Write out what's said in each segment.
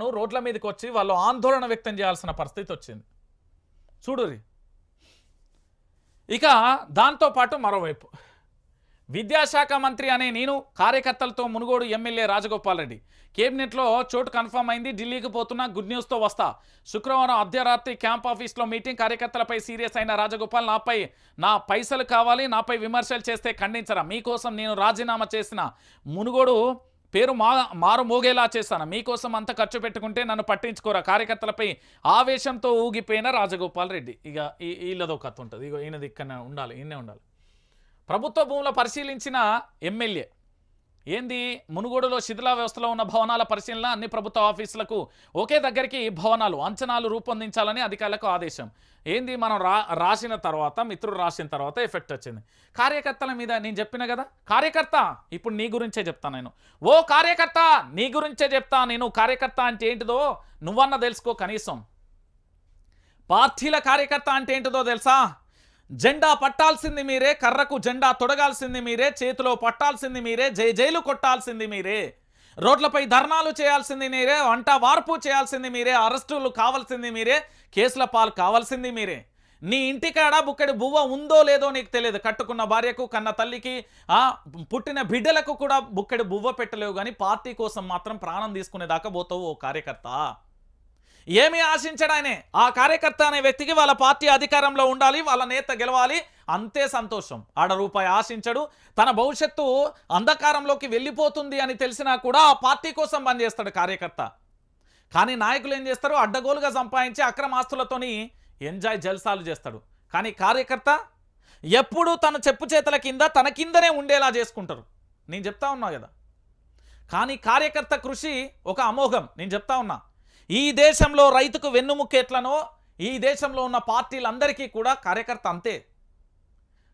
ను రోడ్ల మీదకి వచ్చి వాళ్ళు ఆందోళన వ్యక్తం చేయాల్సిన పరిస్థితి వచ్చింది. చూడురి ఇక దాంతోపాటు మరోవైపు. విద్యాశాఖ మంత్రి అనే నేను కార్యకర్తలతో మునుగోడు ఎమ్మెల్యే రాజగోపాల్ రెడ్డి. కేబినెట్లో చోటు కన్ఫర్మ్ అయింది ఢిల్లీకి పోతున్నా గుడ్ న్యూస్తో వస్తా. శుక్రవారం అర్ధరాత్రి క్యాంప్ ఆఫీస్లో మీటింగ్ కార్యకర్తలపై సీరియస్ అయిన రాజగోపాల్ నాపై నా పైసలు కావాలి నాపై విమర్శలు చేస్తే ఖండించరా? మీకోసం నేను రాజీనామా చేసిన మునుగోడు పేరు మా మారు మోగేలా చేస్తాను? మీకోసం అంత ఖర్చు పెట్టుకుంటే నన్ను పట్టించుకోరా? కార్యకర్తలపై ఆవేశంతో ఊగిపోయిన రాజగోపాల్ రెడ్డి. ఇక ఈ- వీళ్ళదో కథ ఉంటుంది ఇక ఈయనది ఇక్కడ ఉండాలి ఈయనే ఉండాలి. ప్రభుత్వ భూముల పరిశీలించిన ఎమ్మెల్యే ఏంది? మునుగోడులో శిథిలా వ్యవస్థలో ఉన్న భవనాల పరిశీలన అన్ని ప్రభుత్వ ఆఫీసులకు ఒకే దగ్గరికి భవనాలు అంచనాలు రూపొందించాలని అధికారులకు ఆదేశం. ఏంది? మనం రా రాసిన తర్వాత మిత్రుడు రాసిన తర్వాత ఎఫెక్ట్ వచ్చింది. కార్యకర్తల మీద నేను చెప్పిన కదా? కార్యకర్త! ఇప్పుడు నీ గురించే చెప్తాను నేను. ఓ కార్యకర్త! నీ గురించే చెప్తా నేను. కార్యకర్త అంటే ఏంటిదో నువ్వన్న తెలుసుకో కనీసం. పార్టీల కార్యకర్త అంటే ఏంటిదో తెలుసా? జెండా పట్టాల్సింది మీరే కర్రకు జెండా తొడగాల్సింది మీరే చేతిలో పట్టాల్సింది మీరే జై జైలు కొట్టాల్సింది మీరే. రోడ్లపై ధర్నాలు చేయాల్సింది మీరే వంట వార్పు చేయాల్సింది మీరే అరెస్టులు కావాల్సింది మీరే కేసుల పాలు కావాల్సింది మీరే. నీ ఇంటికాడ బుక్కడి బువ్వ ఉందో లేదో నీకు తెలియదు. కట్టుకున్న భార్యకు కన్న తల్లికి ఆ పుట్టిన బిడ్డలకు కూడా బుక్కడి బువ్వ పెట్టలేవు కానీ పార్టీ కోసం మాత్రం ప్రాణం తీసుకునేదాకా పోతావు ఓ కార్యకర్త. ఏమి ఆశించడు ఆయనే ఆ కార్యకర్త అనే వ్యక్తికి వాళ్ళ పార్టీ అధికారంలో ఉండాలి వాళ్ళ నేత గెలవాలి అంతే సంతోషం. ఆడ రూపాయి ఆశించడు. తన భవిష్యత్తు అంధకారంలోకి వెళ్ళిపోతుంది అని తెలిసినా కూడా ఆ పార్టీ కోసం పనిచేస్తాడు కార్యకర్త. కానీ నాయకులు ఏం చేస్తారు? అడ్డగోలుగా సంపాదించి అక్రమ ఆస్తులతోని ఎంజాయ్ జల్సాలు చేస్తాడు. కానీ కార్యకర్త ఎప్పుడూ తన చెప్పు చేతల కింద తన కిందనే ఉండేలా చేసుకుంటారు. నేను చెప్తా ఉన్నా కదా. కానీ కార్యకర్త కృషి ఒక అమోఘం. నేను చెప్తా ఉన్నా. ఈ దేశంలో రైతుకు వెన్నుముక్కేట్లనో ఈ దేశంలో ఉన్న పార్టీలందరికీ కూడా కార్యకర్త అంతే.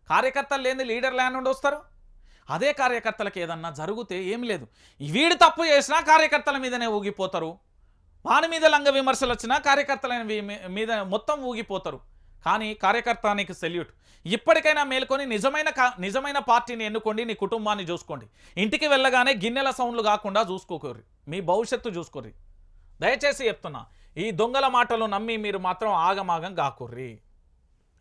కార్యకర్తలు లేని లీడర్ ల్యాండ్ నుండి వస్తారు. అదే కార్యకర్తలకు ఏదన్నా జరిగితే ఏం లేదు. వీడు తప్పు చేసినా కార్యకర్తల మీదనే ఊగిపోతారు. వాని మీద లంగ విమర్శలు వచ్చినా కార్యకర్తల మీద మొత్తం ఊగిపోతారు. కానీ కార్యకర్తానికి సెల్యూట్. ఇప్పటికైనా మేల్కొని నిజమైన నిజమైన పార్టీని ఎన్నుకోండి నీ కుటుంబాన్ని చూసుకోండి. ఇంటికి వెళ్ళగానే గిన్నెల సౌండ్లు కాకుండా చూసుకోకూరి మీ భవిష్యత్తు చూసుకోర్రి. దయచేసి చెప్తున్నా ఈ దొంగల మాటలు నమ్మి మీరు మాత్రం ఆగమాగం కాకుర్రి